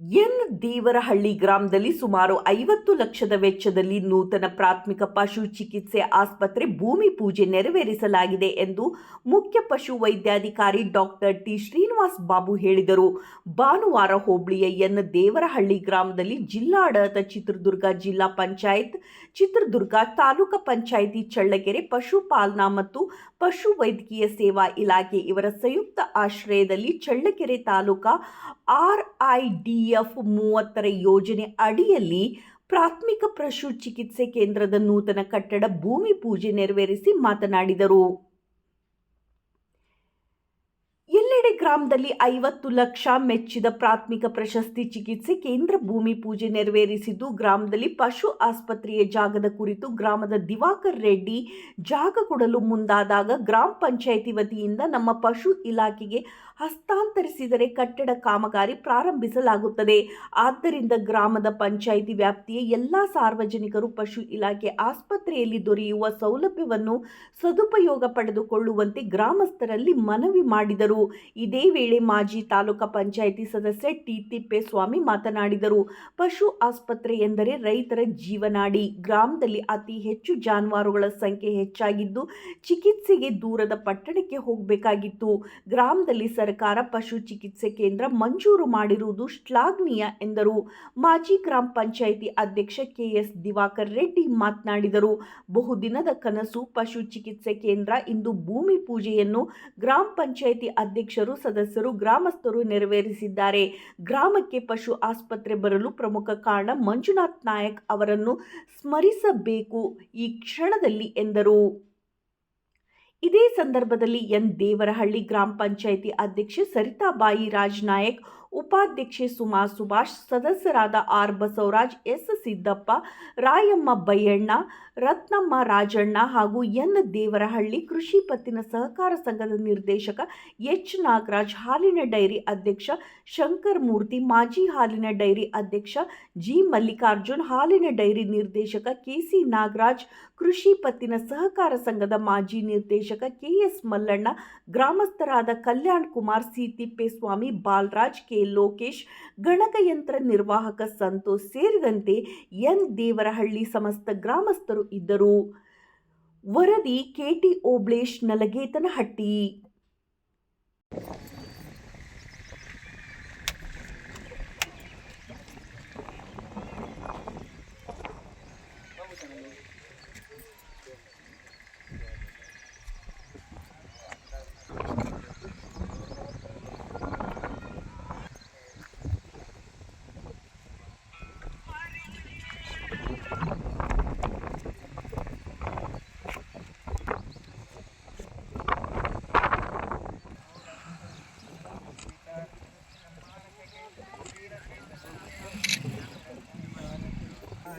N Devarahalli ಗ್ರಾಮದಲ್ಲಿ ಸುಮಾರು ಐವತ್ತು ಲಕ್ಷದ ವೆಚ್ಚದಲ್ಲಿ ನೂತನ ಪ್ರಾಥಮಿಕ ಪಶು ಚಿಕಿತ್ಸೆ ಆಸ್ಪತ್ರೆ ಭೂಮಿ ಪೂಜೆ ನೆರವೇರಿಸಲಾಗಿದೆ ಎಂದು ಮುಖ್ಯ ಪಶು ವೈದ್ಯಾಧಿಕಾರಿ ಡಾಕ್ಟರ್ ಟಿ ಶ್ರೀನಿವಾಸ್ ಬಾಬು ಹೇಳಿದರು. ಭಾನುವಾರ ಹೋಬಳಿಯ ಎನ್ ದೇವರಹಳ್ಳಿ ಗ್ರಾಮದಲ್ಲಿ ಜಿಲ್ಲಾಡಳಿತ ಚಿತ್ರದುರ್ಗ ಜಿಲ್ಲಾ ಪಂಚಾಯತ್, ಚಿತ್ರದುರ್ಗ ತಾಲೂಕು ಪಂಚಾಯಿತಿ ಚಳ್ಳಕೆರೆ ಪಶುಪಾಲನಾ ಮತ್ತು ಪಶು ವೈದ್ಯಕೀಯ ಸೇವಾ ಇಲಾಖೆ ಇವರ ಸಂಯುಕ್ತ ಆಶ್ರಯದಲ್ಲಿ ಚಳ್ಳಕೆರೆ ತಾಲೂಕಾ ಆರ್ಐಡಿಎಫ್ ಮೂವತ್ತರ ಯೋಜನೆ ಅಡಿಯಲ್ಲಿ ಪ್ರಾಥಮಿಕ ಪಶು ಚಿಕಿತ್ಸೆ ಕೇಂದ್ರದ ನೂತನ ಕಟ್ಟಡ ಭೂಮಿ ಪೂಜೆ ನೆರವೇರಿಸಿ ಮಾತನಾಡಿದರು. ಗ್ರಾಮದಲ್ಲಿ ಐವತ್ತು ಲಕ್ಷ ಮೆಚ್ಚಿದ ಪ್ರಾಥಮಿಕ ಪ್ರಶಸ್ತಿ ಚಿಕಿತ್ಸೆ ಕೇಂದ್ರ ಭೂಮಿ ಪೂಜೆ ನೆರವೇರಿಸಿದ್ದು, ಗ್ರಾಮದಲ್ಲಿ ಪಶು ಆಸ್ಪತ್ರೆಯ ಜಾಗದ ಕುರಿತು ಗ್ರಾಮದ ದಿವಾಕರ್ ರೆಡ್ಡಿ ಜಾಗ ಕೊಡಲು ಮುಂದಾದಾಗ ಗ್ರಾಮ ಪಂಚಾಯಿತಿ ವತಿಯಿಂದ ನಮ್ಮ ಪಶು ಇಲಾಖೆಗೆ ಹಸ್ತಾಂತರಿಸಿದರೆ ಕಟ್ಟಡ ಕಾಮಗಾರಿ ಪ್ರಾರಂಭಿಸಲಾಗುತ್ತದೆ. ಆದ್ದರಿಂದ ಗ್ರಾಮದ ಪಂಚಾಯಿತಿ ವ್ಯಾಪ್ತಿಯ ಎಲ್ಲ ಸಾರ್ವಜನಿಕರು ಪಶು ಇಲಾಖೆ ಆಸ್ಪತ್ರೆಯಲ್ಲಿ ದೊರೆಯುವ ಸೌಲಭ್ಯವನ್ನು ಸದುಪಯೋಗ ಪಡೆದುಕೊಳ್ಳುವಂತೆ ಗ್ರಾಮಸ್ಥರಲ್ಲಿ ಮನವಿ ಮಾಡಿದರು. ಇದೇ ವೇಳೆ ಮಾಜಿ ತಾಲೂಕಾ ಪಂಚಾಯಿತಿ ಸದಸ್ಯ ಟಿ ತಿಪ್ಪೇಸ್ವಾಮಿ ಮಾತನಾಡಿದರು. ಪಶು ಆಸ್ಪತ್ರೆ ಎಂದರೆ ರೈತರ ಜೀವನಾಡಿ. ಗ್ರಾಮದಲ್ಲಿ ಅತಿ ಹೆಚ್ಚು ಜಾನುವಾರುಗಳ ಸಂಖ್ಯೆ ಹೆಚ್ಚಾಗಿದ್ದು, ಚಿಕಿತ್ಸೆಗೆ ದೂರದ ಪಟ್ಟಣಕ್ಕೆ ಹೋಗಬೇಕಾಗಿತ್ತು. ಗ್ರಾಮದಲ್ಲಿ ಸರ್ಕಾರ ಪಶು ಚಿಕಿತ್ಸೆ ಕೇಂದ್ರ ಮಂಜೂರು ಮಾಡಿರುವುದು ಶ್ಲಾಘನೀಯ ಎಂದರು. ಮಾಜಿ ಗ್ರಾಮ ಪಂಚಾಯಿತಿ ಅಧ್ಯಕ್ಷ ಕೆಎಸ್ ದಿವಾಕರ್ ರೆಡ್ಡಿ ಮಾತನಾಡಿದರು. ಬಹುದಿನದ ಕನಸು ಪಶು ಚಿಕಿತ್ಸೆ ಕೇಂದ್ರ ಇಂದು ಭೂಮಿ ಪೂಜೆಯನ್ನು ಗ್ರಾಮ ಪಂಚಾಯಿತಿ ಅಧ್ಯಕ್ಷರು ಸದಸ್ಯರು ಗ್ರಾಮಸ್ಥರು ನೆರವೇರಿಸಿದ್ದಾರೆ. ಗ್ರಾಮಕ್ಕೆ ಪಶು ಆಸ್ಪತ್ರೆ ಬರಲು ಪ್ರಮುಖ ಕಾರಣ ಮಂಜುನಾಥ್ ನಾಯಕ್ ಅವರನ್ನು ಸ್ಮರಿಸಬೇಕು ಈ ಕ್ಷಣದಲ್ಲಿ ಎಂದರು. ಇದೇ ಸಂದರ್ಭದಲ್ಲಿ ಎನ್ ದೇವರಹಳ್ಳಿ ಗ್ರಾಮ ಪಂಚಾಯಿತಿ ಅಧ್ಯಕ್ಷೆ ಸರಿತಾಬಾಯಿ ರಾಜ್ ನಾಯಕ್ ಉಪಾಧ್ಯಕ್ಷೆ ಸುಮಾ ಸುಭಾಷ್, ಸದಸ್ಯರಾದ ಆರ್ ಬಸವರಾಜ್, ಎಸ್ ಸಿದ್ದಪ್ಪ, ರಾಯಮ್ಮ ಬೈಯಣ್ಣ, ರತ್ನಮ್ಮ ರಾಜಣ್ಣ ಹಾಗೂ ಎನ್ ದೇವರಹಳ್ಳಿ ಕೃಷಿ ಪತ್ತಿನ ಸಹಕಾರ ಸಂಘದ ನಿರ್ದೇಶಕ ಎಚ್ ನಾಗರಾಜ್, ಹಾಲಿನ ಡೈರಿ ಅಧ್ಯಕ್ಷ ಶಂಕರ್ ಮೂರ್ತಿ, ಮಾಜಿ ಹಾಲಿನ ಡೈರಿ ಅಧ್ಯಕ್ಷ ಜಿ ಮಲ್ಲಿಕಾರ್ಜುನ್, ಹಾಲಿನ ಡೈರಿ ನಿರ್ದೇಶಕ ಕೆಸಿ ನಾಗರಾಜ್, ಕೃಷಿ ಪತ್ತಿನ ಸಹಕಾರ ಸಂಘದ ಮಾಜಿ ನಿರ್ದೇಶಕ ಕೆಎಸ್ ಮಲ್ಲಣ್ಣ, ಗ್ರಾಮಸ್ಥರಾದ ಕಲ್ಯಾಣ್ ಕುಮಾರ್, ಸಿ ತಿಪ್ಪೇಸ್ವಾಮಿ, ಬಾಲರಾಜ್, ಕೆ ಲೋಕೇಶ್ ಗಣಕಯಂತ್ರ ನಿರ್ವಾಹಕ ಸಂತೋಷ್ ಸೇರಿದಂತೆ ಎನ್. ದೇವರಹಳ್ಳಿ ಸಮಸ್ತ ಗ್ರಾಮಸ್ಥರು ಇದ್ದರು. ವರದಿ ಕೆಟಿ ಓಬ್ಳೇಶ್ ನಲಗೇತನಹಟ್ಟಿ.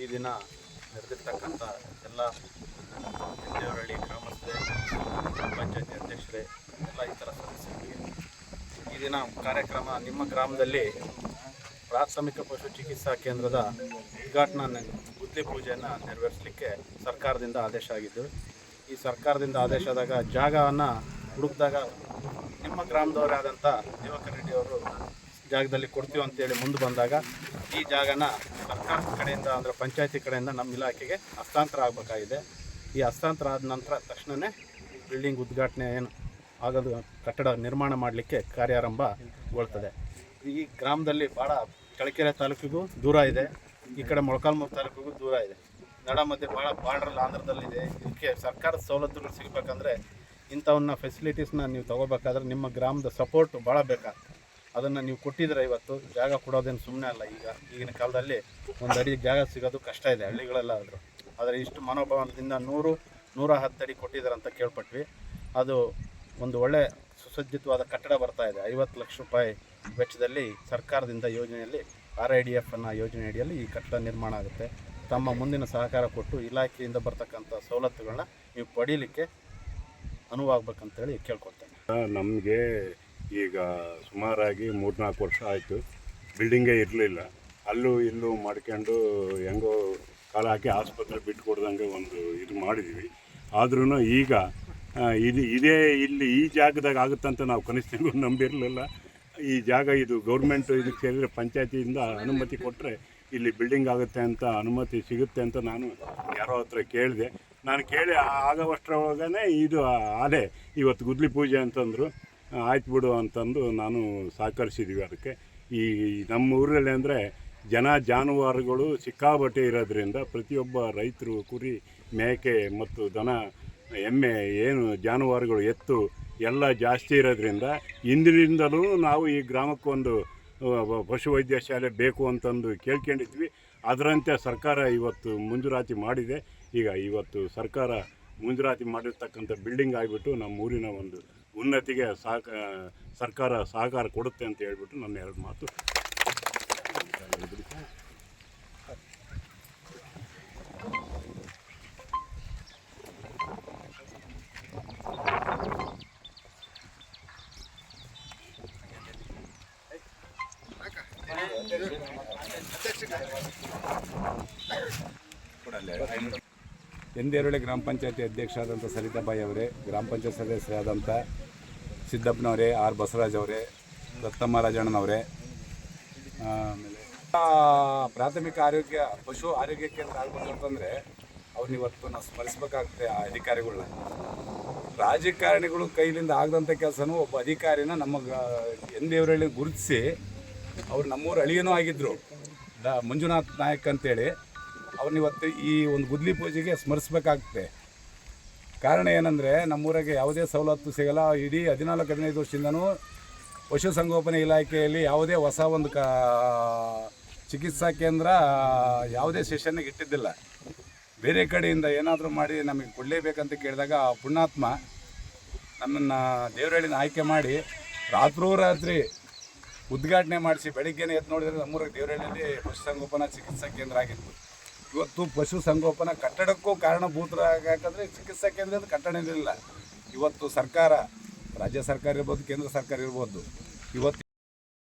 ಈ ದಿನ ನಡೆದಿರ್ತಕ್ಕಂಥ ಎಲ್ಲ ದೇವರಹಳ್ಳಿ ಗ್ರಾಮಸ್ಥರೇ ಗ್ರಾಮ ಪಂಚಾಯತಿ ಅಧ್ಯಕ್ಷರೇ, ಎಲ್ಲ ಇತರ ಸದಸ್ಯರಿಗೆ ಈ ದಿನ ಕಾರ್ಯಕ್ರಮ ನಿಮ್ಮ ಗ್ರಾಮದಲ್ಲಿ ಪ್ರಾಥಮಿಕ ಪಶು ಚಿಕಿತ್ಸಾ ಕೇಂದ್ರದ ಉದ್ಘಾಟನಾ ಬುದ್ಧಿ ಪೂಜೆಯನ್ನು ನೆರವೇರಿಸಲಿಕ್ಕೆ ಸರ್ಕಾರದಿಂದ ಆದೇಶ ಆಗಿದ್ದು, ಈ ಸರ್ಕಾರದಿಂದ ಆದೇಶ ಆದಾಗ ಜಾಗವನ್ನು ಹುಡುಕಿದಾಗ ನಿಮ್ಮ ಗ್ರಾಮದವರಾದಂಥ ದಿವಾಕರ್ ರೆಡ್ಡಿ ಅವರು ಜಾಗದಲ್ಲಿ ಕೊಡ್ತೀವಿ ಅಂತೇಳಿ ಮುಂದೆ ಬಂದಾಗ ಈ ಜಾಗನ ಸರ್ಕಾರದ ಕಡೆಯಿಂದ ಅಂದರೆ ಪಂಚಾಯತಿ ಕಡೆಯಿಂದ ನಮ್ಮ ಇಲಾಖೆಗೆ ಹಸ್ತಾಂತರ ಆಗಬೇಕಾಗಿದೆ. ಈ ಹಸ್ತಾಂತರ ಆದ ನಂತರ ತಕ್ಷಣವೇ ಬಿಲ್ಡಿಂಗ್ ಉದ್ಘಾಟನೆ ಏನು ಆಗೋದು, ಕಟ್ಟಡ ನಿರ್ಮಾಣ ಮಾಡಲಿಕ್ಕೆ ಕಾರ್ಯಾರಂಭಗೊಳ್ತದೆ. ಈ ಗ್ರಾಮದಲ್ಲಿ ಭಾಳ ಚಳ್ಳಕೆರೆ ತಾಲೂಕಿಗೂ ದೂರ ಇದೆ. ಈ ಕಡೆ ಮೊಳಕಾಲ್ಮೂರು ತಾಲೂಕಿಗೂ ದೂರ ಇದೆ. ನಡ ಮಧ್ಯೆ ಭಾಳ ಬಾರ್ಡ್ರಲ್ಲಿ ಆಂಧ್ರದಲ್ಲಿದೆ. ಇದಕ್ಕೆ ಸರ್ಕಾರದ ಸವಲತ್ತುಗಳು ಸಿಗಬೇಕಂದ್ರೆ ಇಂಥವನ್ನ ಫೆಸಿಲಿಟೀಸ್ನ ನೀವು ತಗೋಬೇಕಾದ್ರೆ ನಿಮ್ಮ ಗ್ರಾಮದ ಸಪೋರ್ಟ್ ಭಾಳ ಬೇಕಾಗ್ತದೆ. ಅದನ್ನು ನೀವು ಕೊಟ್ಟಿದ್ರೆ ಇವತ್ತು ಜಾಗ ಕೊಡೋದೇನು ಸುಮ್ಮನೆ ಅಲ್ಲ ಈಗ. ಈಗಿನ ಕಾಲದಲ್ಲಿ ಒಂದು ಅಡಿ ಜಾಗ ಸಿಗೋದು ಕಷ್ಟ ಇದೆ, ಹಳ್ಳಿಗಳೆಲ್ಲ ಆದರೂ. ಆದರೆ ಇಷ್ಟು ಮನೋಭಾವನದಿಂದ ನೂರು, ನೂರ ಹತ್ತು ಅಡಿ ಕೊಟ್ಟಿದ್ದಾರೆ ಅಂತ ಕೇಳ್ಪಟ್ವಿ. ಅದು ಒಂದು ಒಳ್ಳೆ ಸುಸಜ್ಜಿತವಾದ ಕಟ್ಟಡ ಬರ್ತಾ ಇದೆ. ಐವತ್ತು ಲಕ್ಷ ರೂಪಾಯಿ ವೆಚ್ಚದಲ್ಲಿ ಸರ್ಕಾರದಿಂದ ಯೋಜನೆಯಲ್ಲಿ ಆರ್ ಐ ಡಿ ಎಫ್ ಅನ್ನೋ ಯೋಜನೆ ಅಡಿಯಲ್ಲಿ ಈ ಕಟ್ಟಡ ನಿರ್ಮಾಣ ಆಗುತ್ತೆ. ತಮ್ಮ ಮುಂದಿನ ಸಹಕಾರ ಕೊಟ್ಟು ಇಲಾಖೆಯಿಂದ ಬರ್ತಕ್ಕಂಥ ಸವಲತ್ತುಗಳನ್ನ ನೀವು ಪಡೀಲಿಕ್ಕೆ ಅನುವಾಗಬೇಕಂತೇಳಿ ಕೇಳ್ಕೊಳ್ತೇನೆ. ನಮಗೆ ಈಗ ಸುಮಾರಾಗಿ ಮೂರ್ನಾಲ್ಕು ವರ್ಷ ಆಯಿತು. ಬಿಲ್ಡಿಂಗೇ ಇರಲಿಲ್ಲ. ಅಲ್ಲೂ ಇಲ್ಲೂ ಮಾಡ್ಕೊಂಡು ಹೆಂಗೋ ಕಾಲ ಹಾಕಿ ಆಸ್ಪತ್ರೆ ಬಿಟ್ಟು ಕೊಡ್ದಂಗೆ ಒಂದು ಇದು ಮಾಡಿದ್ವಿ. ಆದ್ರೂ ಈಗ ಇದು ಇದೇ ಇಲ್ಲಿ ಈ ಜಾಗದಾಗ ಆಗುತ್ತಂತ ನಾವು ಕನಿಷ್ಠಗೂ ನಂಬಿರಲಿಲ್ಲ. ಈ ಜಾಗ ಇದು ಗೌರ್ಮೆಂಟ್ ಇದಕ್ಕೆ ಸೇರಿದರೆ ಪಂಚಾಯತಿಯಿಂದ ಅನುಮತಿ ಕೊಟ್ಟರೆ ಇಲ್ಲಿ ಬಿಲ್ಡಿಂಗ್ ಆಗುತ್ತೆ ಅಂತ ಅನುಮತಿ ಸಿಗುತ್ತೆ ಅಂತ ನಾನು ಯಾರೋ ಹತ್ರ ಕೇಳಿದೆ. ನಾನು ಕೇಳಿ ಆಗವಷ್ಟರೊಳಗೇ ಇದು ಅದೇ ಇವತ್ತು ಗುದ್ಲಿ ಪೂಜೆ ಅಂತಂದರು ಆಯ್ತು ಬಿಡು ಅಂತಂದು ನಾನು ಸಹಕರಿಸಿದ್ವಿ ಅದಕ್ಕೆ. ಈ ನಮ್ಮ ಊರಲ್ಲಿ ಅಂದರೆ ಜನ ಜಾನುವಾರುಗಳು ಸಿಕ್ಕಾಬಟ್ಟೆ ಇರೋದ್ರಿಂದ ಪ್ರತಿಯೊಬ್ಬ ರೈತರು ಕುರಿ, ಮೇಕೆ ಮತ್ತು ದನ, ಎಮ್ಮೆ, ಏನು ಜಾನುವಾರುಗಳು ಎತ್ತು ಎಲ್ಲ ಜಾಸ್ತಿ ಇರೋದ್ರಿಂದ ಇಂದಿನಿಂದಲೂ ನಾವು ಈ ಗ್ರಾಮಕ್ಕೊಂದು ಪಶುವೈದ್ಯ ಶಾಲೆ ಬೇಕು ಅಂತಂದು ಕೇಳ್ಕೊಂಡಿದ್ವಿ. ಅದರಂತೆ ಸರ್ಕಾರ ಇವತ್ತು ಮಂಜೂರಾತಿ ಮಾಡಿದೆ. ಈಗ ಇವತ್ತು ಸರ್ಕಾರ ಮುಂಜಾತಿ ಮಾಡಿರ್ತಕ್ಕಂಥ ಬಿಲ್ಡಿಂಗ್ ಆಗಿಬಿಟ್ಟು ನಮ್ಮ ಊರಿನ ಒಂದು ಉನ್ನತಿಗೆ ಸಹಕ ಸರ್ಕಾರ ಸಹಕಾರ ಕೊಡುತ್ತೆ ಅಂತ ಹೇಳ್ಬಿಟ್ಟು ನನ್ನ ಎರಡು ಮಾತು. ಎಂದೇರಳೆ ಗ್ರಾಮ ಪಂಚಾಯತಿ ಅಧ್ಯಕ್ಷರಾದಂಥ ಸರಿತಾಬಾಯಿ ಅವರೇ, ಗ್ರಾಮ ಪಂಚಾಯತ್ ಸದಸ್ಯರಾದಂಥ ಸಿದ್ದಪ್ಪನವರೇ, ಆರ್ ಬಸವರಾಜ್ ಅವರೇ, ದತ್ತಮ್ಮ ರಾಜಣ್ಣನವರೇ, ಆಮೇಲೆ ಪ್ರಾಥಮಿಕ ಆರೋಗ್ಯ, ಪಶು ಆರೋಗ್ಯ ಕೇಂದ್ರ ಆಗ್ಬೋದು ಅಂತಂದರೆ ಅವ್ರನ್ನ ಇವತ್ತು ನಾವು ಸ್ಮರಿಸಬೇಕಾಗುತ್ತೆ ಆ ಅಧಿಕಾರಿಗಳನ್ನ ರಾಜಕಾರಣಿಗಳು ಕೈಲಿಂದ ಆಗದಂಥ ಕೆಲಸನೂ ಒಬ್ಬ ಅಧಿಕಾರಿನ ನಮ್ಮ ಎಂದೇವರಳ್ಳಿ ಗುರುತಿಸಿ ಅವ್ರು ನಮ್ಮೂರು ಅಳಿಯನೂ ಆಗಿದ್ದರು ದ ಮಂಜುನಾಥ್ ನಾಯಕ್ ಅಂತೇಳಿ ಅವ್ರನ್ನ ಇವತ್ತು ಈ ಒಂದು ಗುದ್ಲಿ ಪೂಜೆಗೆ ಸ್ಮರಿಸ್ಬೇಕಾಗ್ತದೆ. ಕಾರಣ ಏನಂದರೆ, ನಮ್ಮೂರಾಗೆ ಯಾವುದೇ ಸವಲತ್ತು ಸಿಗಲ್ಲ. ಇಡೀ ಹದಿನಾಲ್ಕು, ಹದಿನೈದು ವರ್ಷದಿಂದನೂ ಪಶುಸಂಗೋಪನೆ ಇಲಾಖೆಯಲ್ಲಿ ಯಾವುದೇ ಹೊಸ ಒಂದು ಕಾ, ಚಿಕಿತ್ಸಾ ಕೇಂದ್ರ ಯಾವುದೇ ಸೆಷನ್ನಿಗೆ ಇಟ್ಟಿದ್ದಿಲ್ಲ. ಬೇರೆ ಕಡೆಯಿಂದ ಏನಾದರೂ ಮಾಡಿ ನಮಗೆ ಕೊಡಲೇಬೇಕಂತ ಕೇಳಿದಾಗ ಆ ಪುಣ್ಯಾತ್ಮ ನಮ್ಮನ್ನು ದೇವರಳ್ಳಿನ ಆಯ್ಕೆ ಮಾಡಿ ರಾತ್ರೋರಾತ್ರಿ ಉದ್ಘಾಟನೆ ಮಾಡಿಸಿ ಬೆಳಿಗ್ಗೆನೇ ಎದ್ದು ನೋಡಿದರೆ ನಮ್ಮೂರಿಗೆ ದೇವರಳ್ಳಿಯಲ್ಲಿ ಪಶುಸಂಗೋಪನಾ ಚಿಕಿತ್ಸಾ ಕೇಂದ್ರ ಆಗಿತ್ತು ಇವತ್ತು ಪಶುಸಂಗೋಪನಾ ಕಟ್ಟಡಕ್ಕೂ ಕಾರಣಭೂತರಾಗಂದ್ರೆ ಚಿಕಿತ್ಸಾ ಕೇಂದ್ರದ ಕಟ್ಟಡ ಇರಲಿಲ್ಲ. ಇವತ್ತು ಸರ್ಕಾರ, ರಾಜ್ಯ ಸರ್ಕಾರ ಇರ್ಬೋದು, ಕೇಂದ್ರ ಸರ್ಕಾರ ಇರ್ಬೋದು, ಇವತ್ತು